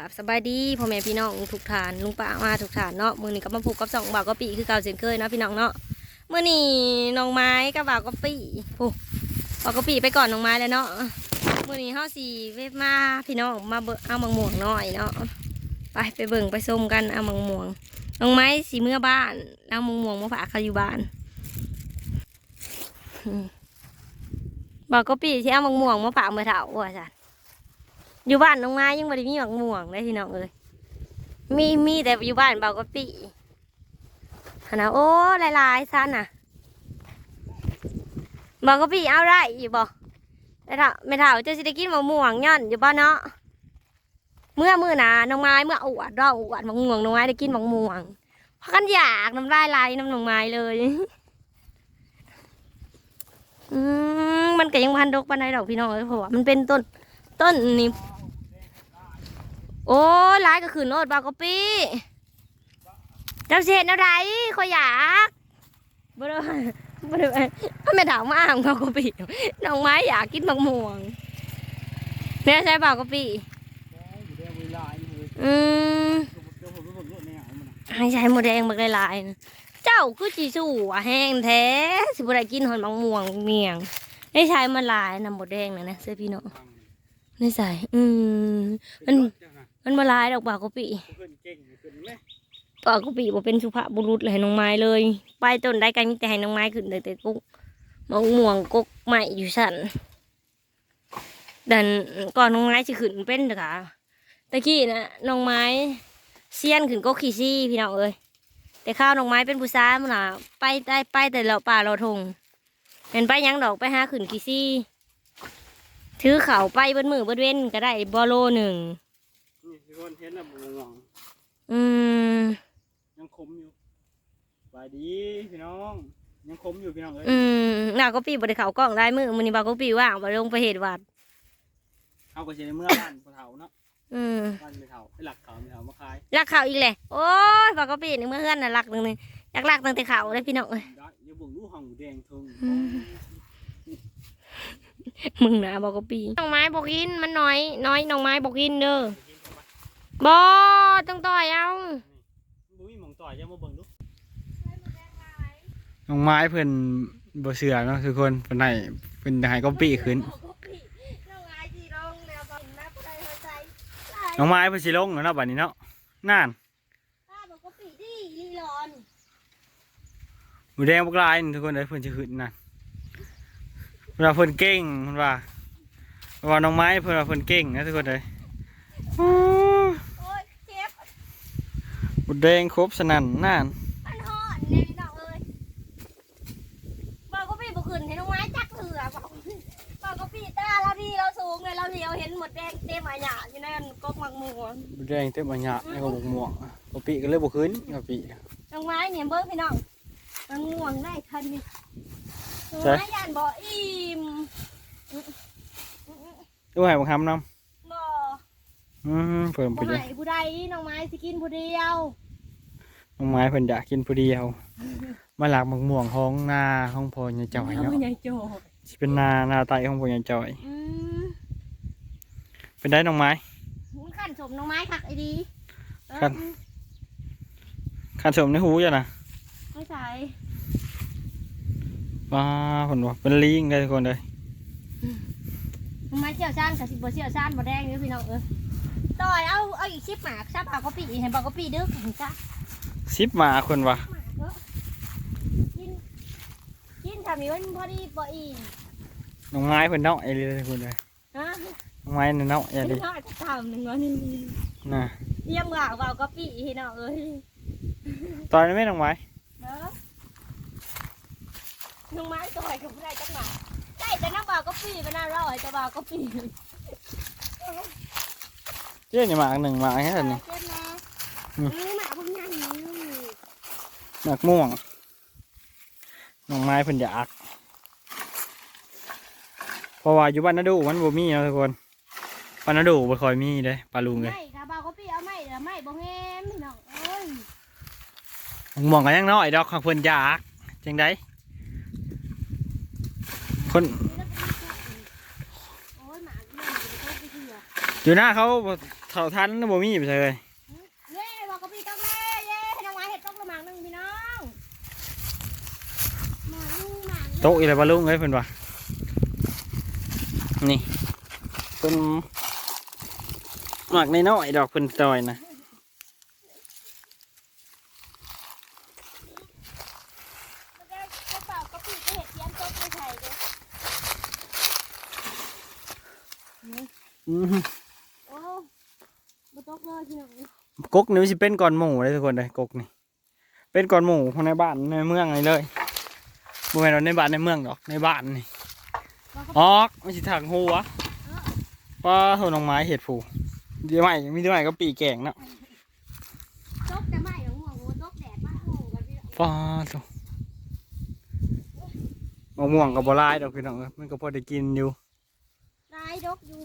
กับสบายดีพ่อแม่พี่น้องทุกฐานลุงป้ามาทุกฐานเนาะมือนี้ก็มาผูกกับสองบ่าวก็ปีคือเก่าเช่นเคยเนาะพี่น้องเนาะเมื่อนี้น้องไม้กับบ่าวก็ปีโอ้บ่าวก็ปีไปก่อนน้องไม้แล้วเนาะมื่อนี้เฮาสี่เวฟมาพี่น้องมาเบิ่งเอามังม่วงหน่อยเนาะไปไปเบิ่งไปส้มกันเอามังม่วงน้องไม้สีเมื่อบ้านเอามังม่วงมาฝากเขาอยู่บ้านบ่าวก็ปีที่เอามังม่วงมาฝากเมื่อเฒ่าว่าจ้ะ อยู่บ้านน้องไม้ยังไม่ได้มีหมักม่วงเลยพี่น้องเอ้ยมีมีแต่อยู่บ้านเบากะปิหนะโอ้หลายซันน่ะเบากะปิเอาได้อยู่บ่ไม่เท่าไม่เท่าจะสิได้กินหมักม่วงย่อนอยู่บ้านเนาะเมื่อมื่อหนาน้องไม้เมื่ออวดรองอวดหมักม่วงน้องไม้ได้กินหมักม่วงพากันอยากน้ำลายไหลน้ำนองไม้เลยอืมมันก็ยังพันดกปานใดดอกพี่น้องเอ้ยเพราะว่ามันเป็นต้น ต้นนี่โอ้ร้ายก็คือโนดบากกปีเจ้าเสียดแนวใดขอยอยากบ่ได้บ่ได้ถ้าไม่ถามมาอ่างบากกปีน้องไม้อยากกินบักม่วงเนี่ยใช่บากกะปีอยู่ได้เวลาอยู่เลยอืมเดี๋ยในอ่างมันน่ะให้ใช้หมดแดงบักหลายๆนะเจ้าคือจีสู้อะแห้งแท้ สิบ่ได้กินหอนบักม่วงเมียงได้ใช้มันหลายนำหมดแดงนะนะเสื้อพี่น้อง ฟังไม่ใส่อืมมันมันมาลายดอกบากกะปีเพิ่นเก่งเพิ่นแม่ปากกปีบ่เป็นสุภาพบุรุษเลยน้องไม้เลย ไปต้นได้กันมีแต่ให้น้องไม้ขึ้นเลยแต่กุ๊กมะม่วงกุกใหม่อยู่สั่นดันก่อนน้องไม้สิขึ้นเป็นเด้อค่ะตะกี้นะน้องไม้เซียนขึ้นกกขี้ซี่พี่น้องเอ้ยแต่ข้าวน้องไม้เป็นผู้ชายมันล่ะไปได้ไปแต่เราป่าเราทงเป็นไปยังดอกไปหาขึ้นขี้ซี่ ถือเข่าวไปเบิดมือเบิดเว้นก็ได้บอโลหนึ่งนี่ทุกคนเห็นน่ะบ่งงอืมยังคมอยู่สบายดีพี่น้องยังคมอยู่พี่น้องเอ้ยอืมน่าก็ปีบริเขากล้องได้มือมันนี่บาก็ปีว่างไปลงไปเหตุวัดเฮาก็สิในเมื่อบ้านพ่อเฒ่าเนาะอืมบ้านไม่เฒ่าไปหลักเขาไม่เฒ่ามาขายรักเขาอีกเลยโอ้ยบาก็ปีนี่เมื่อเฮือนน่ะรักหนึ่งนึงอยากรักตั้งแต่เขาเลยพี่น้องเอ้ยได้อย่าเบิ่งลูกห้องแดงทึง มึงนะบาก็ปีน้องไม้บอกกินมันน้อย น้อยน้องไม้บอกกินเด้อบอต้องต่อยเอาบ่มีหม่องต่อยอย่ามาเบิ่งลูกน้องไม้เพิ่นบ่เชื่อเนาะทุกคนเพิ่นให้เพิ่นให้ก็ปี้ขึ้นน้องไม้จีลงแล้วก็นับได้หัวใจน้องไม้เพิ่นสิลงแล้วเนาะบัดนี้เนาะนั่นป้าบอกก็ปีดิลีรอนหมูแดงพวกลายนี่ทุกคนเลยเพิ่นจะขึ้นนั่น เวลาเพิ่นเก่งเพิ่นว่าเวลาน้องไม้เพิ่นว่าเพิ่นเก่งนะทุกคนเลยโอ้โอ้ยเจ็บ หมูแดงครบสนั่นนั่นมันหอนเนี่ยพี่น้องเอ้ยบอกก็ปีบอกขึ้นให้น้องไม้จักเถื่อบอกบอกก็ปีตาเราดีเราสูงเลยเราเดียวเห็นหมดแดงเต็มอาหยาอยู่ในอันกกมักม่วงหมูแดงเต็มอัญญะในกระบอกม่วงกะปิก็เลยบ่ขึ้นกะปิน้องไม้เนี่ยเบิ้งพี่น้องมันม่วงได้คันนี้ น้องใช่ไม้ยันบ่อิ่มดูให้บังคับน้บ่ำอืมเพิ่มไปบ่เลยให้ผู้ใดน้องไม้สิกินผู้เดียวน้องไม้เพิ่นอยากกินผู้เดียว มาหลักมักม่วงห้องนาห้องพอใหญ่จ่อยเอาเนาะใหญ่โจสิเป็นนานาไตห้องพอใหญ่จ่อย อืมเป็นได้น้องไม้ มันขันสมน้องไม้คักไอ้ดีเออครับคันสมในหูจ้ะนะไม่ใส่ ว้าเพิ่นว่าเป็นลิงได้ทุกคนเลยน้องไม้เชี่ยวชาญกับสิบ่เชี่ยวชาญบ่แดงเด้อพี่น้องเออต่อยเอาเอาอีกชิปหมากซับเอาก็ปีให้บอกก็ปีเด้อเห็นจ้ะสิบหมาคนวะหมากเด้อกินกินทำนี้มันพอดีบ่อีกน้องไม้เพิ่นเนาะไอ้เลยทุกคนเลยฮะน้องไม้น่ะเนาะอย่าดิน้อยก็ทำหนึ่งวันนี้น่ะเยี่ยมหลากเบาก็ปีพี่น้องเอ้ยตอนนี้ไม่น้องไม้เด้อ น้องไม้ต่อยกับผู้ใดจังหวะได้แต่น้องเบาก็ปีมันน่าร่อยแต่เบาก็ปีเจ้านี่หมากหนึ่งหมากแค่นี้เจ็บนะอืมเออหมาพวกนี้นี่หมากม่วงน้องไม้เพิ่นอยากเพราะว่าอยู่บ้านนาดูมันบ่มีเนาะทุกคนบ้านนาดูบ่ค่อยมีเด้ปลาลุงเลยไม่ค่ะเบาก็ปีเอาไม่เดี๋ยวไม่บ่แห้มพี่น้องเอ้ยม่วงกันยังน้อยดอกของเพิ่นอยากจังได คนโอ้ยหมาเรื่องมันจะไปเที่ยวอยู่หน้าเขาเท่าทันบ่มีไปเลยเย้บอกกับพี่ต้องเล่เย้ให้น้องไม้เห็ดต้องกระมังหนึ่งพี่น้องหมาลุงหมาโต๊ะอีอะไรบ่ลุงเอ้ยเพิ่นว่านี่เพิ่นหมักน้อยๆดอกเพิ่นซอยนะ กระเป๋ากระปุกก็เห็ดเทียมต้นไม่ใช่เลย อือหือ โอ้บ่ต กเลยพี่น้องกกนี่มันสิเป็นก่อนหมูเลยทุกคนเลยกกนี่ เป็นก่อนหมูของในบ้านในเมืองนี่เลยบ่แม่นว่าในบ้านในเมืองดอกในบ้านนี่ออกมันสิถังหัวว่าโทนองไม้เห็ดผูเดี๋ยวใหม่มีเดี๋ยวใหม่ก็ปีแกงเนาะตกแต่ไม่หรอกหัวงูตกแดดมากโอ้กันพี่น้องฟ้าโตมะม่วงกับบัวลายดอกพี่น้องเอ้ยมันก็พอได้กินอยู่นายดกอยู่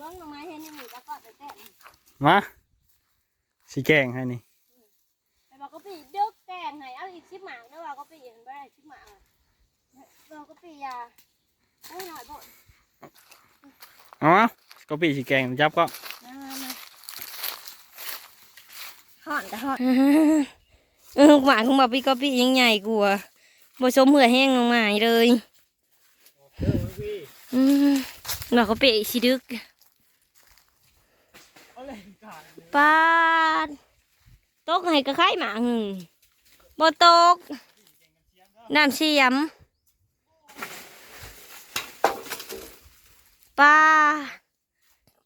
เบิ้งหน่อไม้เห็นยังหมูแล้วก็แต่แต่มาสีแกงให้นี่แต่บอกก็ปีดึกแกงให้เอาอีกชิบหมากเด้อว่าก็ปีเห็นบ่ได้ชิบหมากอะบอกก็ปียาโอ้ยหน่อยบ่เอามาก็ปีสีแกงจับก็ห่อนแต่ห่อนเออหมาของบอปี้ก็ปี้ยังใหญ่กว่าบ่สมเหื่อแห้งลงมาเลยอืมบอกก็ปี้สิดึก ปาดตกให้กระไข่หมาหึงบ่ตก น้ำเสียมปลา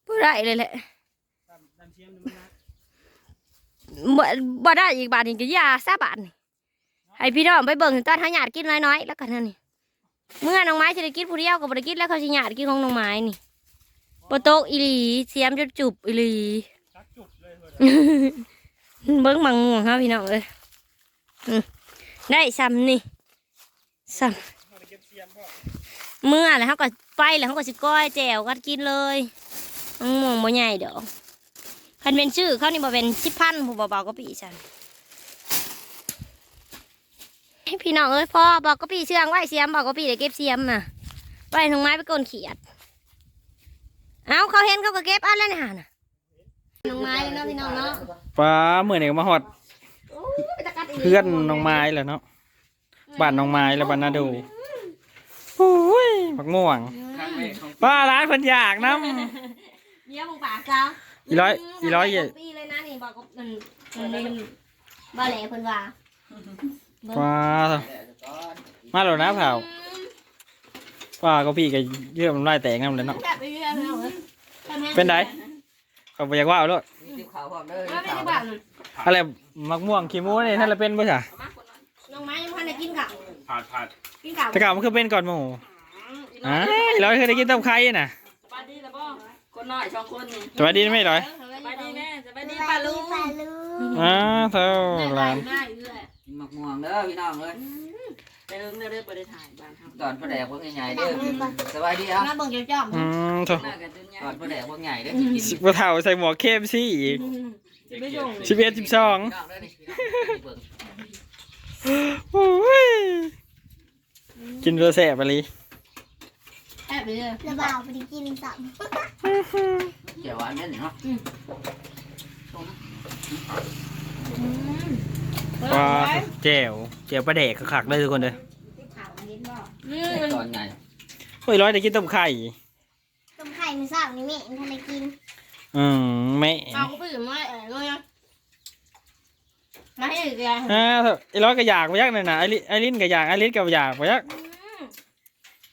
บ่ได้เลยแหละบ่บ่ได้อีกบาทนี่ก็ยาซาบาทนี่ให้พี่น้องไปเบิ่งตอนหาหยาดกินน้อยๆแล้วกันนั่นนี่เมื่อน้องไม้สิได้กินผู้เดียวก็บ่ได้กินแล้วเขาสิหยาดกินของน้องไม้นี่บ่ตกอีหลีเสียมจุบจุบๆอีหลี เบิ่งมังม่วงครับพี่น้องเอ้ยอืมได้ซ้ำนี่ซ้ำเมื่อแล้วเขาก็ไปแล้วเขาก็สิก้อยแจวกัดกินเลยมังม่วงบ่ใหญ่ดอกคันเป็นชื่อเขานี่บ่เป็นสิพันผู้เบาๆก็ปีฉันพี่น้องเอ้ยพ่อบอกก็ปีเชื่องไหวเสียมบอกก็ปีเดี๋ยวเก็บเสียมน่ะไว้ทงไม้ไปโกนเขียด เอาเขาเห็นเขาก็เก็บอันแล้วนี่ฮะน่ะ น้องไม้เลยเนาะพี่น้องเนาะปลาเมื่อนี่ก็มาหอดเพื่อนน้องไม้แหละเนาะบ้านน้องไม้แล้วบ้านนาดูโอ้ยผักม่วงป้าร้านเพิ่นอยากน้เดี๋ยวมึงปากจ้าอีร้อยอีร้อยเย่ปีเลยนะนี่บอกก็มันมันเป็นบ้าแหล่เพิ่นว่าำปลามาแล้วนะเผาปลาก็พี่ก็เยื่อมันไล่แตกน้ำเลยเนาะ แบบไปเรื่อยๆเอาเว้ยเป็นได เขาไปอยากว่าเอาเลยมีติบขาวพร้อมเด้อเอาไปขาวดีกว่าน่ะอะไรมักม่วงขี้มูนี่นั่นแหละเป็นป่ะจ๊ะน้องไม้ยังพันได้กินข้าวผัดผัดกินข้าวแต่เก่ามันคือเป็นก่อนหมูอ่าอีร้อยเคยได้กินต้มไข่น่ะสบายดีแล้วบ่คนน้อยสองคนนี่สวัสดีไหมร้อยสบายดีแม่สบายดีป้าลุงอ่าเท่าหลานง่ายเลยกินหมักม่วงเด้อพี่น้องเอ้ย ไปเอิ้งเด้อเด้อบ่ได้ถ่ายบ้านเฮาตอนพ่อแดกพวกใหญ่ๆเด้อสบายดีเอะมาเบิ่งเจ้าอืมเท่ามากันจนใหญ่ตอนพ่อแดกพวกใหญ่เด้อสิกินสิบกว่าเท่าใส่หมวกเข้มซี่อีกสิไปส่งสิบเอ็ดสิบสองพี่น้องเด้อนี่พี่น้องเบิ่งโอ้ยกินเรือแสบไปเลยแอบเลยระบาวไปกินสับเกี่ยวหวานเด้อนี่เนาะ ปลาแจ่วแจ่วปลาแดกขักๆเลยทุกคนเลยตอนใหญ่เฮ้ยร้อยได้กินต้มไข่ ต้มไข่มือสาวนี่แม่ทันได้กิน อืมแม่เอาก็ไปถึงไม่เออเลยนะมาให้อีกอย่างอ่าเอะไอ้ร้อยก็อยากไปยักหน่อยนะไอลิไอลินก็อยากไอลินก็อยากไปยัก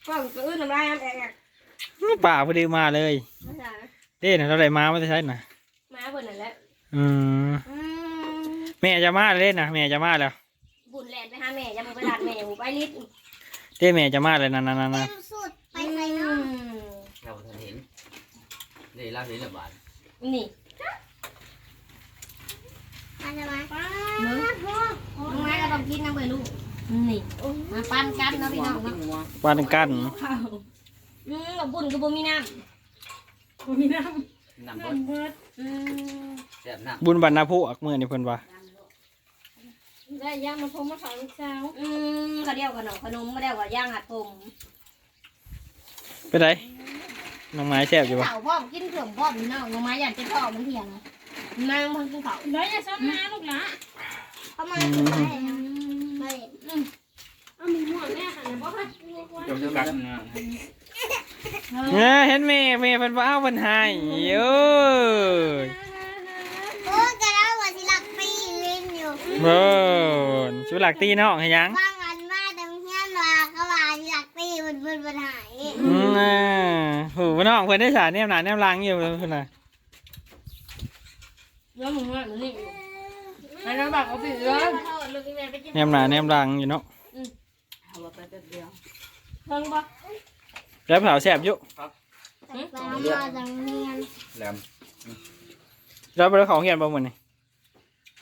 ก็อื่นทำไรอันแอกป่าพอดีมาเลยเด้นะเราได้มาไม่ได้ใช่นะมาเบิ่นนั่นแหละอืมอืม แม่จะมาเล่นนะแม่จะมาแล้วบุญแลนไปหาแม่จะมึงไปลาดแม่หูไปลิดเด้แม่จะมาเลยนะนะนะเต็นะมสุดไปใส่เนาะเราบ่ทันเห็นนี่เราเห็นแล้วบาดนี่มาจะมาน้องไม้ก็ต้องกินน้ำเบิ่ลูกนี่มาปั้นกันเนาะพี่น้องกิเนาะนม่วงวานกันข้าวอืมกับบุญกับบุญมีน้ำบุญมีน้น้ำเบิดำเบิดอืม แซ่บน้ำบุญบรรณผู้อักมือนี่เพิ่นว่า ได้ย่างมาพมมาฝากลูกสาวอืมก็เดียวกับขนมขนมมาเดียวกับย่างหัดผมเป็นไรน้องไม้แซ่บอยู่ปะเผาพ่อมกินเขื่อมพ่อมน้องน้องไม้อยากจะพ่อมันเถียงนางมันกินเผาเดี๋ยวอย่าซ้ำนะลูกหละเข้ามาถึงได้นะไม่เอามีหมวกแน่ค่ะเนี่ยบ่ค่ะจบแล้วกันเนี่ยเห็นเมย์เมย์เพิ่นว่าเอาเพิ่นให้เอ้ย โอ้กระดาษว่าสิลักปีลินอยู่ เบิ่นชิวหลักตีน้องให้ยังบางอันมาตรงเฮียนว่าเขาว่าสิลักปีมันเพิ่นปัญหายอืมอ่าโหน้องเพิ่นได้สารแนมหนาแนมหลังอยู่เพิ่นน่ะแล้วมึงว่ามันนี่ไอ้น้องบอกเขาปิดเลยแนมหนาแนมหลังอยู่เนาะเอาไปแป๊บเดียวเพิ่งปะแล้วเผาแซ่บอยู่ไปเอามาตรงเฮียนแหลมแล้วไปเขาเฮียนบ่มื้อนี้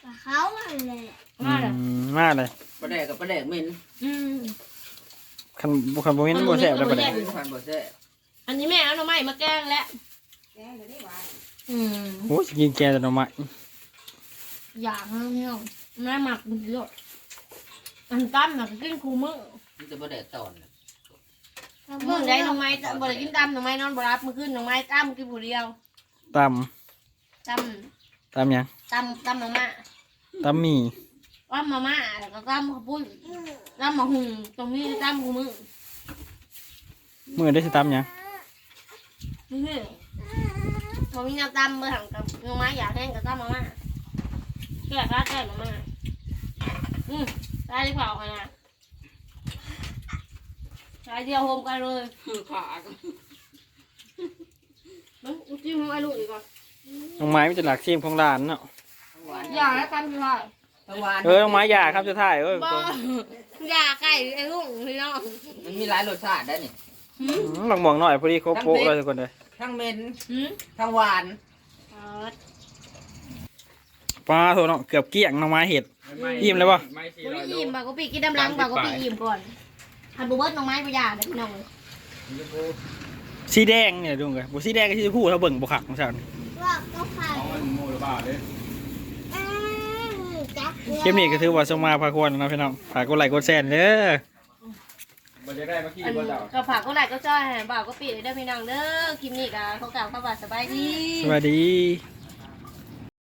กับเขาอันเลยมาเลยอืมมาเลยปลาแดกกับปลาแดกเหม็นอืม คันบ่คันบ่เห็นบ่แซ่บแล้วบัดนี้พันบ่แซ่บอันนี้แม่เอาหน่อไม้มาแกงแล้วอืมโอ้สิกินแกงแต่หน่อไม้อยากให้เที่ยวแม่หมักมันเยอะอันตั้มหมักกินคูมึงนี่จะปลาแดกตอนมึงได้หน่อไม้บ่ได้กินตั้มหน่อไม้นอนบ่รับมื้อคืนหน่อไม้ตั้มกินผู้เดียวตตั้มำ ตำหยังตั้มตั้มมาม่าตำหมี่ตั้มมาม่าแล้วก็ตั้มข้าวปุ้นตั้มมาหุงตรงนี้ตั้มคูมึงมื้อได้สิตำหยังนี่ผมมีแนวตั้มเบอร์ถังกับหน่อไม้อยากแห้งกับตั้มมาม่าแก่ข้าแก่มาม่าอืมได้หรือเปล่าคะนะใช้เดียวโฮมกันเลยขามันจิ้มให้ลูกอีกก่อน น้องไม้มันจะหลักซีมของร้านเนาะทั้งหวานอย่าแล้วกันพี่พ่อทั้งหวานเออน้องไม้อยากครับสุดท้ายเอ้ยบ่อย่าไก่ไอ้ลูกพี่น้องมันมีหลายรสชาติได้นี่อืมบักหม่วงหน่อยพอดีครบโป๊ะเลยทุกคนเลยทั้งเหม็นหืมทั้งหวานปลาโถเนาะเกือบเกลี้ยงน้องไม้เห็ดอิ่มแล้วปะกูได้ยิ้มบ่กูปีกินน้ำล้างบ่กูปียิ้มก่อนหันบุเบิดน้องไม้ไปอย่าเด็กน้องสีแดงเนี่ยดูกันบุสีแดงกับสีชมพูเราเบิ่งบุขักของฉันว่าก็ผ่าน อืมจับคลิปนี้ก็ถือว่าสมมาพาควรนะพี่น้องฝากกดไลค์กดแชร์เด้ออันก็ฝากก็ไลค์ก็จ้อยให้บ่าวก็ปีเลยเด้อพี่น้องเด้อคลิปนี้ก็เขากล่าวคำว่าสบายดี สวัสดี